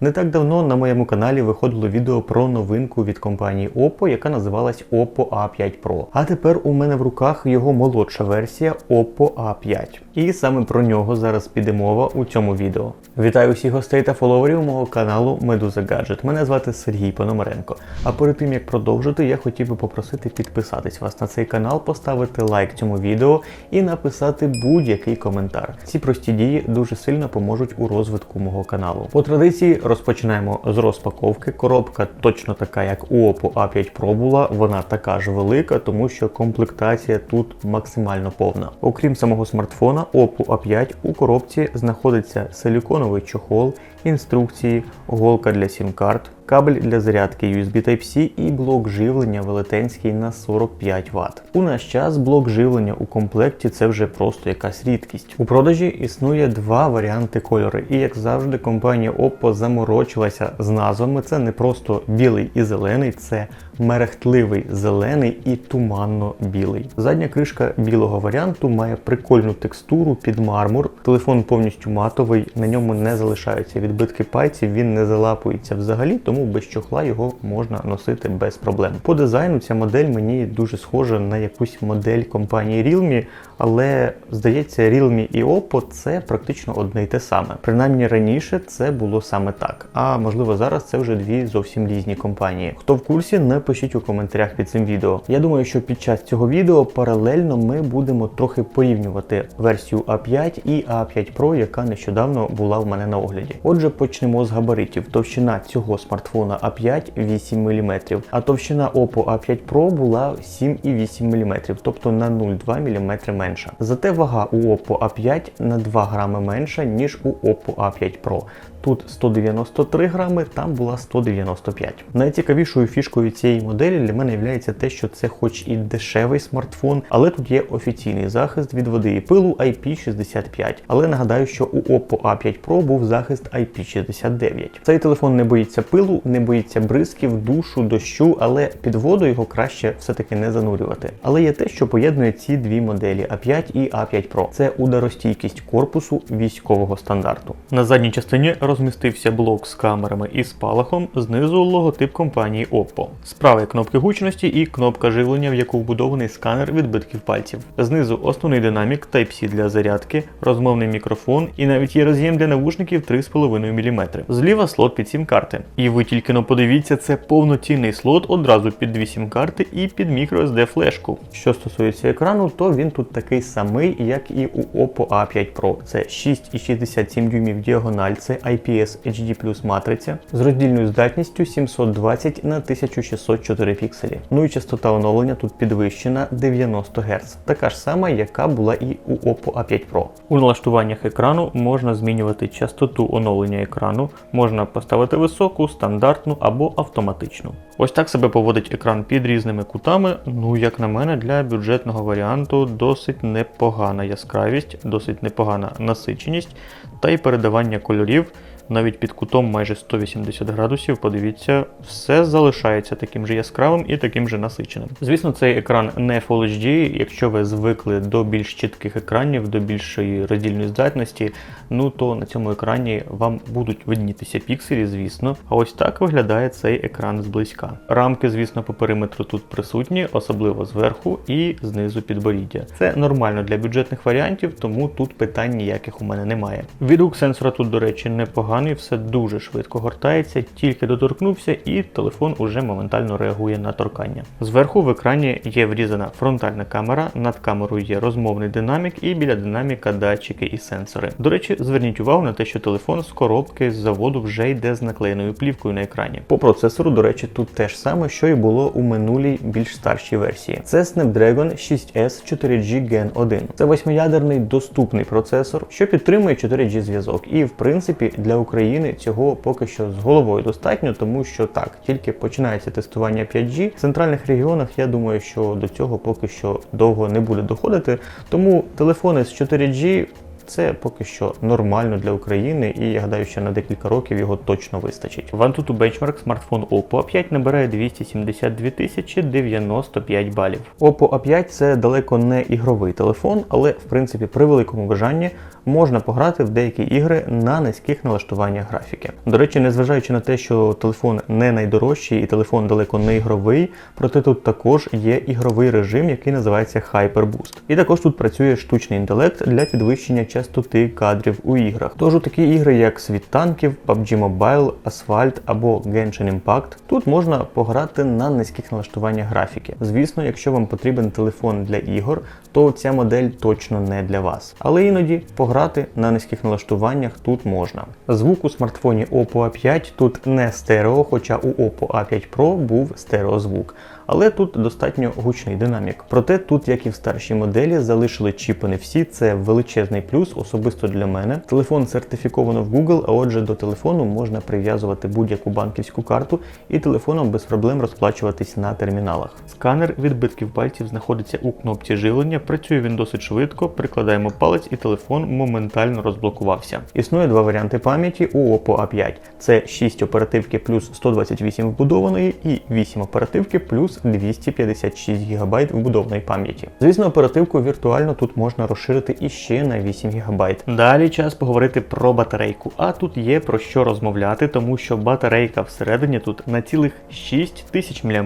Не так давно на моєму каналі виходило відео про новинку від компанії Oppo, яка називалась Oppo A5 Pro. А тепер у мене в руках його молодша версія Oppo A5. І саме про нього зараз піде мова у цьому відео. Вітаю всіх гостей та фоловерів мого каналу Медуза Гаджет. Мене звати Сергій Пономаренко. А перед тим як продовжити, я хотів би попросити підписатись вас на цей канал, поставити лайк цьому відео і написати будь-який коментар. Ці прості дії дуже сильно поможуть у розвитку мого каналу. По традиції розпочинаємо з розпаковки. Коробка точно така, як у Oppo A5 Pro була. Вона така ж велика, тому що комплектація тут максимально повна. Окрім самого смартфона, Oppo A5 у коробці знаходиться силіконовий чохол, інструкції, голка для сім-карт, кабель для зарядки USB Type-C і блок живлення велетенський на 45 Вт. У наш час блок живлення у комплекті це вже просто якась рідкість. У продажі існує два варіанти кольори, і як завжди, компанія Oppo заморочилася з назвами. Це не просто білий і зелений, це мерехтливий зелений і туманно білий. Задня кришка білого варіанту має прикольну текстуру під мармур. Телефон повністю матовий, на ньому не залишаються відбитки пальців, він не залапується взагалі, тому без чохла його можна носити без проблем. По дизайну ця модель мені дуже схожа на якусь модель компанії Realme, але здається, Realme і Oppo це практично одне й те саме. Принаймні раніше це було саме так. А можливо зараз це вже дві зовсім різні компанії. Хто в курсі, напишіть у коментарях під цим відео. Я думаю, що під час цього відео паралельно ми будемо трохи порівнювати версію A5 і A5 Pro, яка нещодавно була в мене на огляді. Отже, почнемо з габаритів. Товщина цього смартфона A5 8 мм, а товщина Oppo A5 Pro була 7,8 мм, тобто на 0,2 мм менша. Зате вага у Oppo A5 на 2 грами менша, ніж у Oppo A5 Pro. Тут 193 грами, там була 195. Найцікавішою фішкою цієї моделі для мене є те, що це хоч і дешевий смартфон, але тут є офіційний захист від води і пилу IP65. Але нагадаю, що у Oppo A5 Pro був захист IP69. Цей телефон не боїться пилу, не боїться бризків, душу, дощу, але під воду його краще все-таки не занурювати. Але є те, що поєднує ці дві моделі A5 і A5 Pro. Це ударостійкість корпусу військового стандарту. На задній частині розмістився блок з камерами і спалахом, знизу логотип компанії Oppo. Справа кнопки гучності і кнопка живлення, в яку вбудований сканер відбитків пальців. Знизу основний динамік Type-C для зарядки, розмовний мікрофон і навіть є роз'єм для навушників 3,5 мм. Зліва слот під сім карти. І ви тільки но подивіться, це повноцінний слот одразу під дві сім карти і під microSD флешку. Що стосується екрану, то він тут такий самий, як і у Oppo A5 Pro. Це 6,67 дюймів діагональ, це IPS HD матриця з роздільною здатністю 720 на 1604 пікселі. Ну і частота оновлення тут підвищена 90 Гц, така ж сама, яка була і у Oppo A5 Pro. У налаштуваннях екрану можна змінювати частоту оновлення екрану, можна поставити високу, стандартну або автоматичну. Ось так себе поводить екран під різними кутами. Ну, як на мене, для бюджетного варіанту досить непогана яскравість, досить непогана насиченість та й передавання кольорів. Навіть під кутом майже 180 градусів, подивіться, все залишається таким же яскравим і таким же насиченим. Звісно, цей екран не Full HD, якщо ви звикли до більш чітких екранів, до більшої роздільної здатності, ну то на цьому екрані вам будуть виднітися пікселі, звісно. А ось так виглядає цей екран зблизька. Рамки, звісно, по периметру тут присутні, особливо зверху і знизу підборіддя. Це нормально для бюджетних варіантів, тому тут питань ніяких у мене немає. Відгук сенсора тут, до речі, непоганий поганий, все дуже швидко гортається, тільки доторкнувся, і телефон уже моментально реагує на торкання. Зверху в екрані є врізана фронтальна камера, над камерою є розмовний динамік, і біля динаміка датчики і сенсори. До речі, зверніть увагу на те, що телефон з коробки з заводу вже йде з наклеєною плівкою на екрані. По процесору, до речі, тут те ж саме, що і було у минулій більш старшій версії. Це Snapdragon 6S 4G Gen 1. Це восьмиядерний доступний процесор, що підтримує 4G зв'язок. І в принципі для України цього поки що з головою достатньо, тому що так, тільки починається тестування 5G. В центральних регіонах я думаю, що до цього поки що довго не буде доходити. Тому телефони з 4G Це поки що нормально для України, і я гадаю, що на декілька років його точно вистачить. В Antutu Benchmark смартфон Oppo A5 набирає 272 тисячі 95 балів. Oppo A5 це далеко не ігровий телефон, але в принципі при великому бажанні можна пограти в деякі ігри на низьких налаштуваннях графіки. До речі, незважаючи на те, що телефон не найдорожчий і телефон далеко не ігровий, проте тут також є ігровий режим, який називається HyperBoost. І також тут працює штучний інтелект для підвищення частоти кадрів у іграх. Тож у такі ігри, як Світ танків, PUBG Mobile, Asphalt або Genshin Impact, тут можна пограти на низьких налаштуваннях графіки. Звісно, якщо вам потрібен телефон для ігор, то ця модель точно не для вас. Але іноді пограти на низьких налаштуваннях тут можна. Звук у смартфоні Oppo A5 тут не стерео, хоча у Oppo A5 Pro був стереозвук. Але тут достатньо гучний динамік. Проте тут, як і в старшій моделі, залишили чіпи не всі. Це величезний плюс, особисто для мене. Телефон сертифіковано в Google, а отже, до телефону можна прив'язувати будь-яку банківську карту і телефоном без проблем розплачуватись на терміналах. Сканер відбитків пальців знаходиться у кнопці живлення. Працює він досить швидко. Прикладаємо палець, і телефон моментально розблокувався. Існує два варіанти пам'яті у Oppo A5. Це 6 оперативки плюс 128 вбудованої і 8 оперативки плюс 256 ГБ вбудованої пам'яті. Звісно, оперативку віртуально тут можна розширити іще на 8 ГБ. Далі час поговорити про батарейку. А тут є про що розмовляти, тому що батарейка всередині тут на цілих 6000 мАч.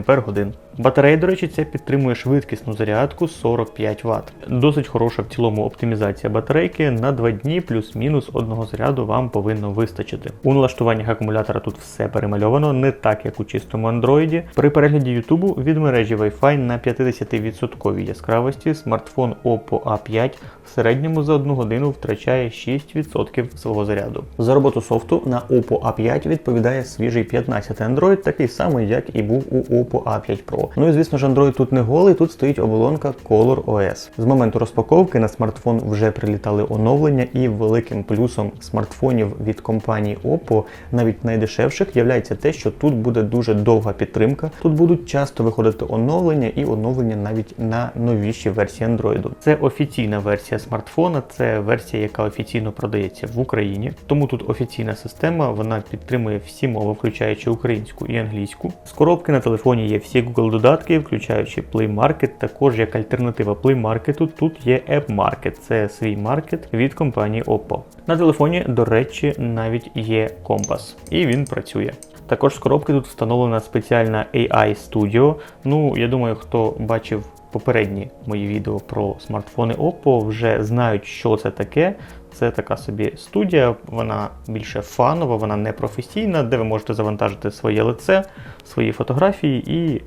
Батарея, до речі, це підтримує швидкісну зарядку 45 Вт. Досить хороша в цілому оптимізація батарейки. На 2 дні плюс-мінус одного заряду вам повинно вистачити. У налаштуваннях акумулятора тут все перемальовано, не так як у чистому Android. При перегляді Ютубу від мережі Wi-Fi на 50% яскравості смартфон Oppo A5 в середньому за одну годину втрачає 6% свого заряду. За роботу софту на Oppo A5 відповідає свіжий 15 Android, такий самий, як і був у Oppo A5 Pro. Ну і звісно ж, Android тут не голий, тут стоїть оболонка Color OS. З моменту розпаковки на смартфон вже прилітали оновлення, і великим плюсом смартфонів від компанії Oppo, навіть найдешевших, являється те, що тут буде дуже довга підтримка. Тут будуть часто виходити оновлення і оновлення навіть на новіші версії Android. Це офіційна версія смартфона, це версія, яка офіційно продається в Україні. Тому тут офіційна система, вона підтримує всі мови, включаючи українську і англійську. З коробки на телефоні є всі Google додатки, включаючи Play Market, також як альтернатива Play Market, тут є App Market, це свій маркет від компанії Oppo. На телефоні, до речі, навіть є компас, і він працює. Також з коробки тут встановлена спеціальна AI Studio. Ну, я думаю, хто бачив попередні мої відео про смартфони Oppo, вже знають, що це таке. Це така собі студія, вона більше фанова, вона не професійна, де ви можете завантажити своє лице, свої фотографії і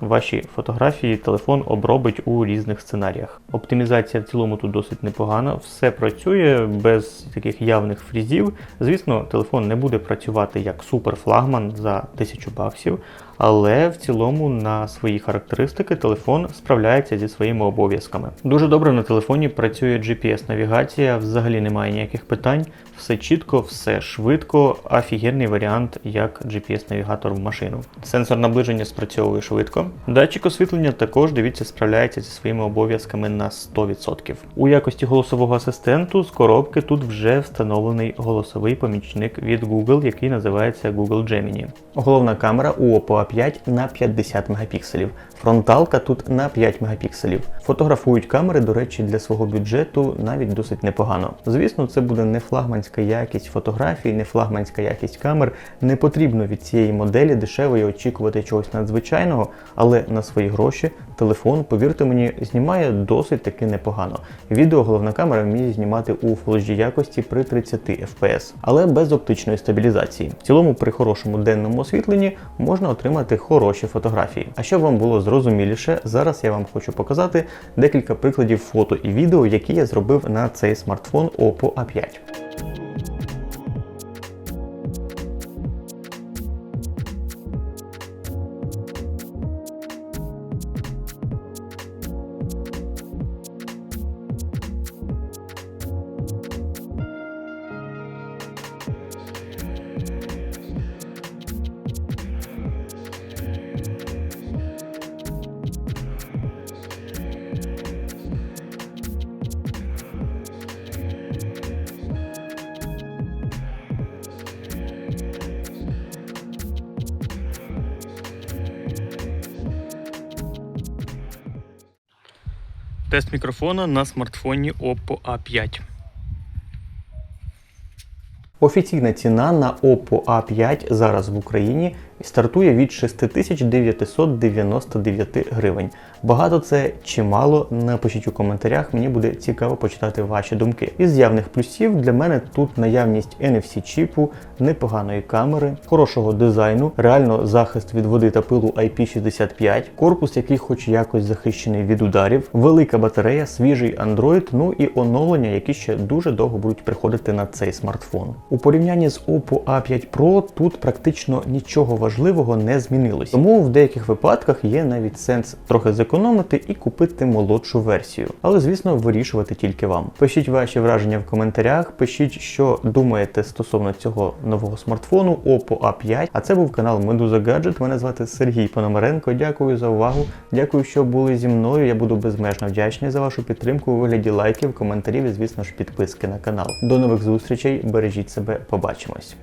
ваші фотографії телефон обробить у різних сценаріях. Оптимізація в цілому тут досить непогана, все працює без таких явних фрізів. Звісно, телефон не буде працювати як суперфлагман за 1000 баксів, але в цілому на свої характеристики телефон справляється зі своїми обов'язками. Дуже добре на телефоні працює GPS-навігація, взагалі немає ніяких питань. Все чітко, все швидко, офігенний варіант як GPS-навігатор в машину. Сенсор наближення спрацьовує швидко. Датчик освітлення також дивіться, справляється зі своїми обов'язками на 100%. У якості голосового асистенту з коробки тут вже встановлений голосовий помічник від Google, який називається Google Gemini. Головна камера у Oppo A5 на 50 мегапікселів. Фронталка тут на 5 мегапікселів. Фотографують камери, до речі, для свого бюджету навіть досить непогано. Звісно, це буде не флагманська якість фотографій, не флагманська якість камер. Не потрібно від цієї моделі дешевої очікувати чогось надзвичайного, але на свої гроші телефон, повірте мені, знімає досить таки непогано. Відео головна камера вміє знімати у Full HD якості при 30 FPS, але без оптичної стабілізації. В цілому, при хорошому денному освітленні можна отримати хороші фотографії. А щоб вам було зрозуміліше, зараз я вам хочу показати декілька прикладів фото і відео, які я зробив на цей смартфон Oppo A5. Тест мікрофона на смартфоні Oppo A5. Офіційна ціна на Oppo A5 зараз в Україні стартує від 6999 гривень. Багато це чи мало? Напишіть у коментарях, мені буде цікаво почитати ваші думки. Із явних плюсів для мене тут наявність NFC-чіпу, непоганої камери, хорошого дизайну, реально захист від води та пилу IP65, корпус, який хоч якось захищений від ударів, велика батарея, свіжий Android, ну і оновлення, які ще дуже довго будуть приходити на цей смартфон. У порівнянні з Oppo A5 Pro тут практично нічого важливого не змінилось. Тому в деяких випадках є навіть сенс трохи зекономити і купити молодшу версію. Але звісно, вирішувати тільки вам. Пишіть ваші враження в коментарях, пишіть, що думаєте стосовно цього нового смартфону Oppo A5. А це був канал Медуза Гаджет. Мене звати Сергій Пономаренко. Дякую за увагу. Дякую, що були зі мною. Я буду безмежно вдячний за вашу підтримку у вигляді лайків, коментарів і, звісно ж, підписки на канал. До нових зустрічей. Бережіть себе, побачимось.